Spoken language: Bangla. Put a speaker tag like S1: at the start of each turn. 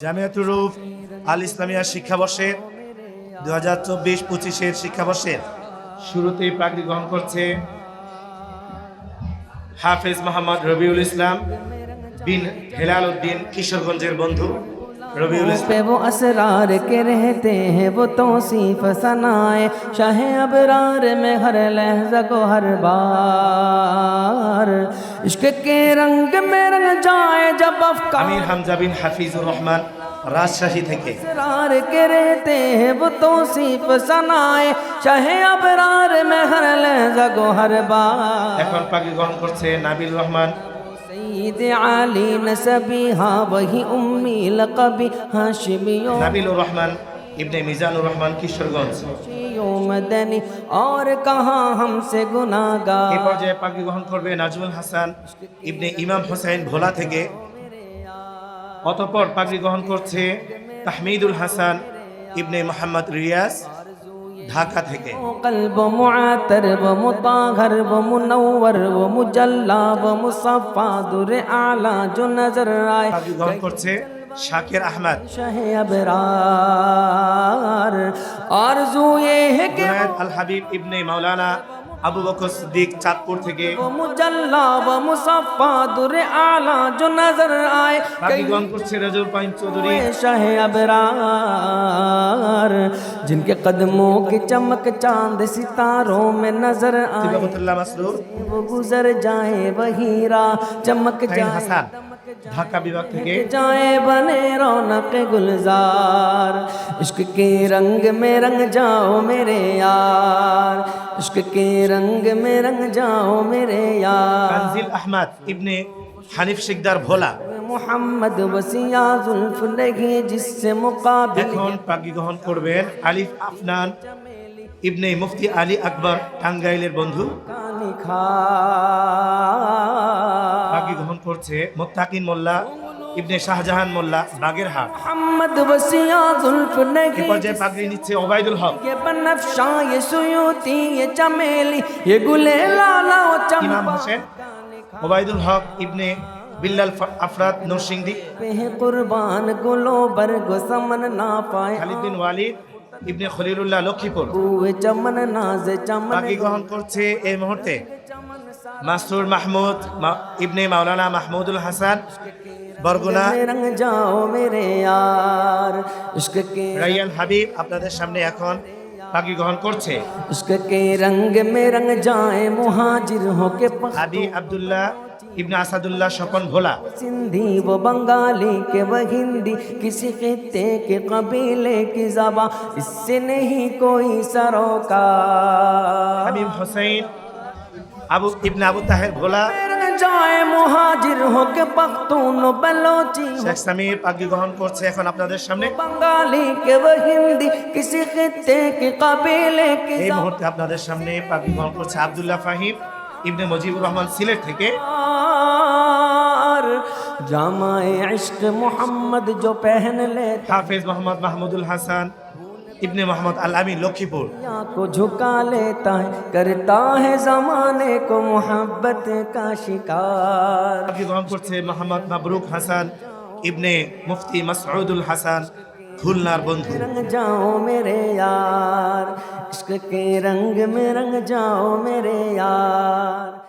S1: জামিয়াতুর রুফ আল ইসলামিয়া শিক্ষাবর্ষের দু হাজার চব্বিশ পঁচিশের শিক্ষাবর্ষের শুরুতেই পাগড়ি গ্রহণ করছে হাফেজ মোহাম্মদ রবিউল ইসলাম বিন হেলাল উদ্দিন কিশোরগঞ্জের বন্ধু। রবিউল ইসলাম
S2: पे वो असरार के रहते हैं वो तोसीफ सनाए शाह अबरार में हर लहजा को हर बार इश्क के रंग में रंग जाए जब अफकार
S1: আমির হামজা বিন হাফিজুর রহমান রাজশাহী থেকে
S2: असरार के रहते हैं वो तोसीफ सनाए शाह अबरार में हर लहजा को हर बार
S1: এখন পাগড়ি গ্রহণ করছে নাবিল রহমান
S2: ঈদ আলী নসবি হা বহি উম্মি লকবি হাশমিও
S1: নাবিলুর রহমান ইবনে মিজানুর রহমান কিশোরগঞ্জ।
S2: মদনী আর কাহা হামসে গুনাগা
S1: এই পর্যায়ে পাগড়ি গ্রহণ করবে নাজমুল হাসান ইবনে ইমাম হোসেন ভোলা থেকে। অতঃপর পাগড়ি গ্রহণ করছে তাহমিদুল হাসান ইবনে মোহাম্মদ রিয়াজ। ঢাকা থেকে।
S2: কলব মুআতার ব মুতাহর ব মুনওয়ার ব মুজাল্লা ব মুসাফা দুরে আলা জো নজর
S1: আয় গল করছে শাকির আহমদ।
S2: শাহে আবরার। আরজু এ হে
S1: কে আল হাবিব ইবনে মাওলানা আবু বকর সিদ্দিক চাঁদপুর থেকে
S2: वो मुजल्ला व मुसफ़ा दुर आला जो नजर आए
S1: পাগড়ি গ্রহণ করছে রাজুল পাইন চৌধুরী
S2: शाह अबरार जिनके कदमों की चमक चांद सितारों में नजर आए
S1: তিবাবতুল্লাহ মাসরুর
S2: वो गुजर जाए वही राह चमक
S1: শাহিন
S2: जाए
S1: হাসান ঢাকা বিভাগ থেকে
S2: जाए बने रौनक गुलजार इश्क के रंग में रंग जाओ मेरे यार इश्क के रंग में रंग जाओ मेरे यार
S1: তানজিল আহমদ ইবনে হানিফ শিকদার ভোলা
S2: मोहम्मद वसिया जुल्फ नहीं जिससे मुकाबिल
S1: এখন পাগড়ি গ্রহণ করবেন আলিফ আফনান ইবনে মুফতি আলী আকবর টাঙ্গাইলের বন্ধু
S2: का लिखा
S1: পাগড়ি গ্রহণ করছে মোত্তাকিন মোল্লা ইবনে শাহজাহান মোল্লা বাগেরহাট
S2: মোহাম্মদ ওয়াসিয়া
S1: জুলফুনাইহি
S2: এরপর
S1: যে পাগড়ি নিচ্ছে ওবাইদুল হক।
S2: কে বনফশা ইয়ে সুয়ুতি ইয়ে চামেলি ইয়ে গুলে লালা ও
S1: চম্পা।
S2: ইমাম
S1: হোসেন ওবাইদুল হক ইবনে বিল্লাল আফরাত নরসিংদী।
S2: কুরবানগুলো বর্গ সমন না পায়।
S1: খালিদ বিন ওয়ালিদ ইবনে খলিলুল্লাহ লক্ষ্মীপুর।
S2: চমন নাজ চমন
S1: বাকি গ্রহণ করছে এই মুহূর্তে। মাসরুর মাহমুদ ইবনে মাওলানা মাহমুদুল হাসান। বরগুনা।
S2: যাও মেরে আর।
S1: রাইয়ান হাবিব আপনাদের সামনে এখন বাকি গ্রহণ করছে।
S2: উসকে রঙ মে রঙ যায় মুহাজির হোকে
S1: আদি আব্দুল্লাহ ইবনে আসাদুল্লাহ স্বপন ভোলা।
S2: সিন্ধি ও বঙ্গালী কে ও হিন্দি কিসি খেতে কে কবিলে কি জাবা ইসসে নেহি কোই সরোকার।
S1: হাবিব হোসেন আবু ইবনে আবু তাহের ভোলা
S2: চায় মহাজির হোক পাখতুন বেলোচি
S1: শেখ সামির পাগি গ্রহণ করছে এখন আপনাদের সামনে।
S2: বাঙালি কে হিন্দি কিসি খিত্তে কি কাবিলে কি
S1: এই মুহূর্তে আপনাদের সামনে পাগি গ্রহণ করছে আব্দুল্লাহ ফাহিম ইবনে মুজিবুর রহমান সিলেট থেকে।
S2: জামায়ে ইশক মোহাম্মদ জো পেহন লে
S1: হাফেজ মোহাম্মদ মাহমুদুল হাসান ইবনে মোহাম্মদ আল আমিন লক্ষ্মীপুর
S2: दुनिया को झुका लेता है करता है जमाने को मोहब्बत का शिकार
S1: পাগড়ি গ্রহণ করছে মোহাম্মদ মাবরুক হাসান ইবনে মুফতি মাসউদুল হাসান খুলনার বন্ধু
S2: रंग जाओ मेरे यार इश्क के रंग में रंग जाओ मेरे यार